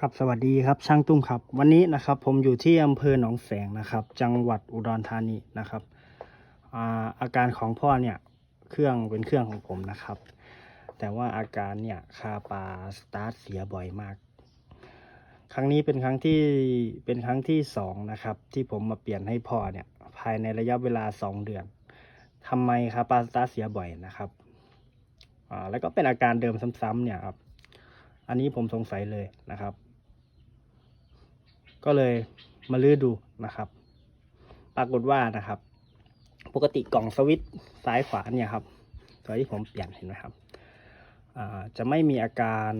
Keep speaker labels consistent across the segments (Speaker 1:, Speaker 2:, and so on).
Speaker 1: ครับสวัสดีครับช่างตุ้มครับ วันนี้นะครับผมอยู่ที่อำเภอหนองแสงนะครับ จังหวัดอุดรธานีนะครับอาอาการของพ่อเนี่ยเครื่องเป็นเครื่องของผมนะครับ แต่ว่าอาการเนี่ยคาปาสตาร์ทเสียบ่อยมาก ครั้งนี้เป็นครั้งที่เป็นครั้งที่สองนะครับ ที่ผมมาเปลี่ยนให้พ่อเนี่ยภายในระยะเวลาสองเดือนทำไมคาปาสตาร์ทเสียบ่อยนะครับอ่าแล้วก็เป็นอาการเดิมซ้ำๆเนี่ยครับอันนี้ผมสงสัยเลยนะครับ ก็เลยมาลื้อดูนะครับ ปรากฏว่านะครับ ปกติกล่องสวิตซ้ายขวาเนี่ยครับตัวที่ผมเปลี่ยนเห็นไหมครับจะไม่มีอาการ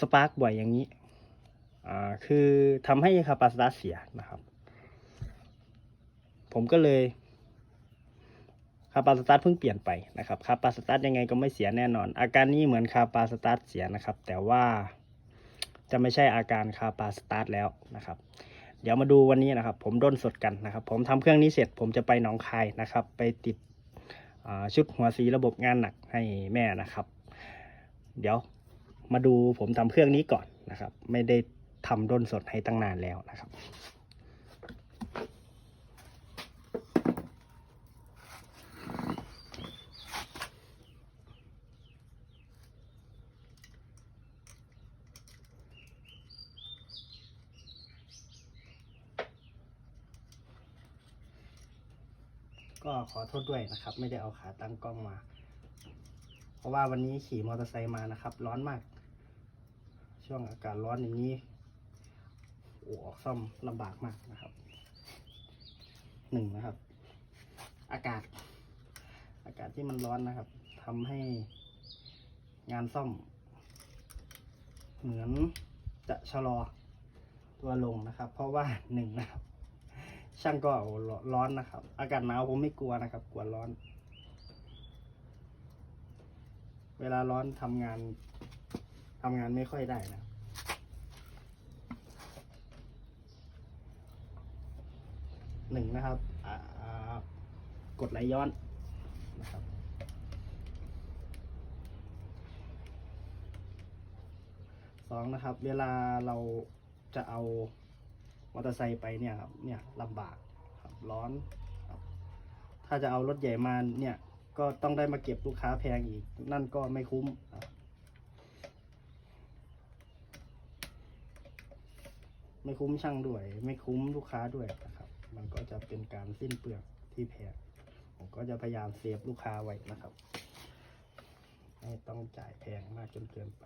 Speaker 1: สปาร์กบ่อยอย่างนี้คือทำให้คาปาซิตัสเสียนะครับ ผมก็เลยคาปาสตาร์เพิ่งเปลี่ยนไปนะครับคาปาสตาร์ยังไงก็ไม่เสียแน่นอน อาการนี้เหมือนคาปาสตาร์เสียนะครับ แต่ว่า จะไม่ใช่อาการคาปาสตาร์ทแล้วนะครับ เดี๋ยวมาดูวันนี้นะครับ ผมด้นสดกันนะครับ ผมทำเครื่องนี้เสร็จผมจะไปหนองคายนะครับ ไปติดชุดหัวสีระบบงานหนักให้แม่นะครับ เดี๋ยวมาดูผมทำเครื่องนี้ก่อนนะครับ ไม่ได้ทำด้นสดให้ตั้งนานแล้วนะครับ ก็ขอโทษด้วยนะครับ ไม่ได้เอาขาตั้งกล้องมา เพราะว่าวันนี้ขี่มอเตอร์ไซค์มานะครับ ร้อนมาก ช่วงอากาศร้อนอย่างนี้โอ้ออกซ่อมลำบากมากนะครับหนึ่งนะครับ อากาศ อากาศที่มันร้อนนะครับทำให้งานซ่อม เหมือนจะชะลอตัวลงนะครับ เพราะว่าหนึ่งนะครับ ช่างก็ร้อนนะครับ อากาศหนาวผมไม่กลัวนะครับ กลัวร้อน เวลาร้อนทำงานทำงานไม่ค่อยได้นะหนึ่งนะครับกดไหลย้อนนะครับสองนะครับ เวลาเราจะเอา มอเตอร์ไซค์ไปเนี่ยครับเนี่ยลำบากครับร้อนครับถ้าจะเอารถใหญ่มาเนี่ยก็ต้องได้มาเก็บลูกค้าแพงอีก นั่นก็ไม่คุ้มครับไม่คุ้มช่างด้วย ไม่คุ้มลูกค้าด้วยนะครับ มันก็จะเป็นการสิ้นเปลืองที่แพงผมก็จะพยายามเซฟลูกค้าไว้นะครับ ไม่ต้องจ่ายแพงมากจนเกินไป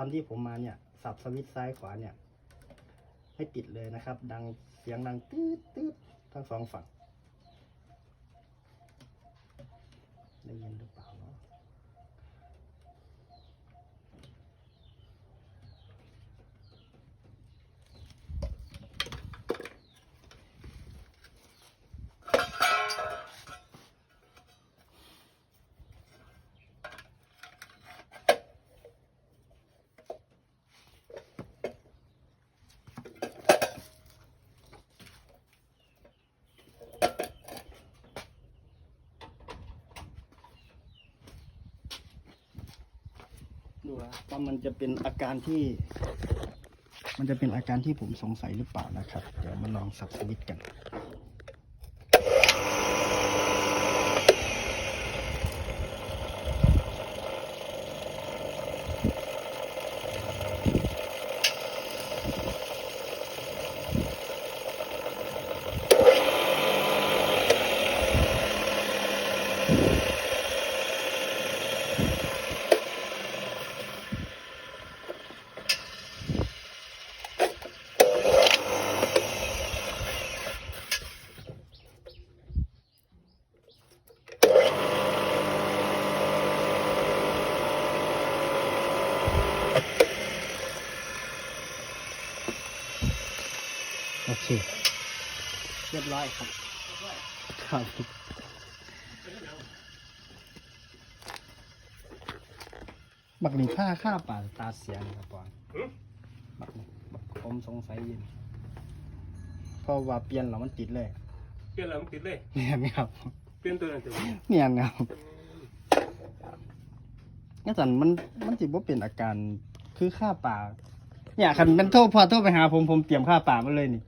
Speaker 1: อนที่ผมมาเนี่ย สับสวิตช์ซ้ายขวาเนี่ย ให้ปิดเลยนะครับ ดังเสียงดังตืดตืดทั้งสองฝั่งได้ยินหรือเปล่าเนาะ ดูนะว่ามันจะเป็นอาการที่ มันจะเป็นอาการที่ผมสงสัยหรือเปล่านะครับ เดี๋ยวมาลองสับสวิตช์กัน โอเค เรียบร้อยครับ ครับบักหนึ่งค่าค่าป่าตาเสียนะครับปอนบักหนึ่งบักผมสงสัยอยินเพราะราะว่าเปลี่ยนแล้วมันติดเลย
Speaker 2: เปลี่ยนแล้วมันติดเลย
Speaker 1: เนี่ยครับ
Speaker 2: เปลี่ยนตัวนั้นตัวนี้
Speaker 1: เนี่ยครับงั้นสันมันมันสิบ่เป็นอาการคือค่าป่าเนี่ยคันเป็นโทษพอโทษไปหาผมผมเตรียมค่าป่ามาเลยนี่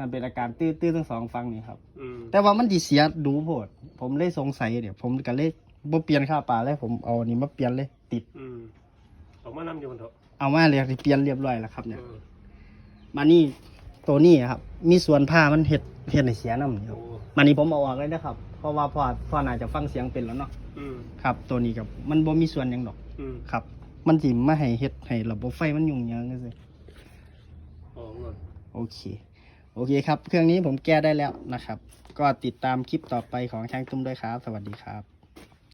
Speaker 1: มันเป็นอาการตื้อตื้อทั้งสองฟังนี่ครับ
Speaker 2: อืม
Speaker 1: แต่ว่ามันดีเสียดูโพด ผมเลยสงสัยเดี๋ยวผมก็เลยบ่เปลี่ยนค่าป่าเลยผมเอาอันนี้มาเปลี่ยนเลย ติด
Speaker 2: อืมออกมานำอยู่บนเถอะ
Speaker 1: เอามาเลยเปลี่ยนเรียบร้อยแล้วครับเนี่ย
Speaker 2: เออ
Speaker 1: มานี่ตัวนี้ครับ มีส่วนผ้ามันเห็ดเห็ดในเสียน้ำนี่ค
Speaker 2: โอ้
Speaker 1: รับมานี่ผมเอาออกเลยนะครับ เพราะว่าพอพอน่าจะฟังเสียงเป็นแล้วเนาะ
Speaker 2: อืม
Speaker 1: ครับ ตัวนี้กับมันบ่มีส่วนหยังดอก
Speaker 2: อืม
Speaker 1: ครับ มันสิมาให้เฮ็ดให้ระบบไฟมันยุ่งยากจังซี่
Speaker 2: ออกเงิน
Speaker 1: โอเค โอเคครับ เครื่องนี้ผมแก้ได้แล้วนะครับ ก็ติดตามคลิปต่อไปของช่างตุ้มด้วยครับ สวัสดีครับ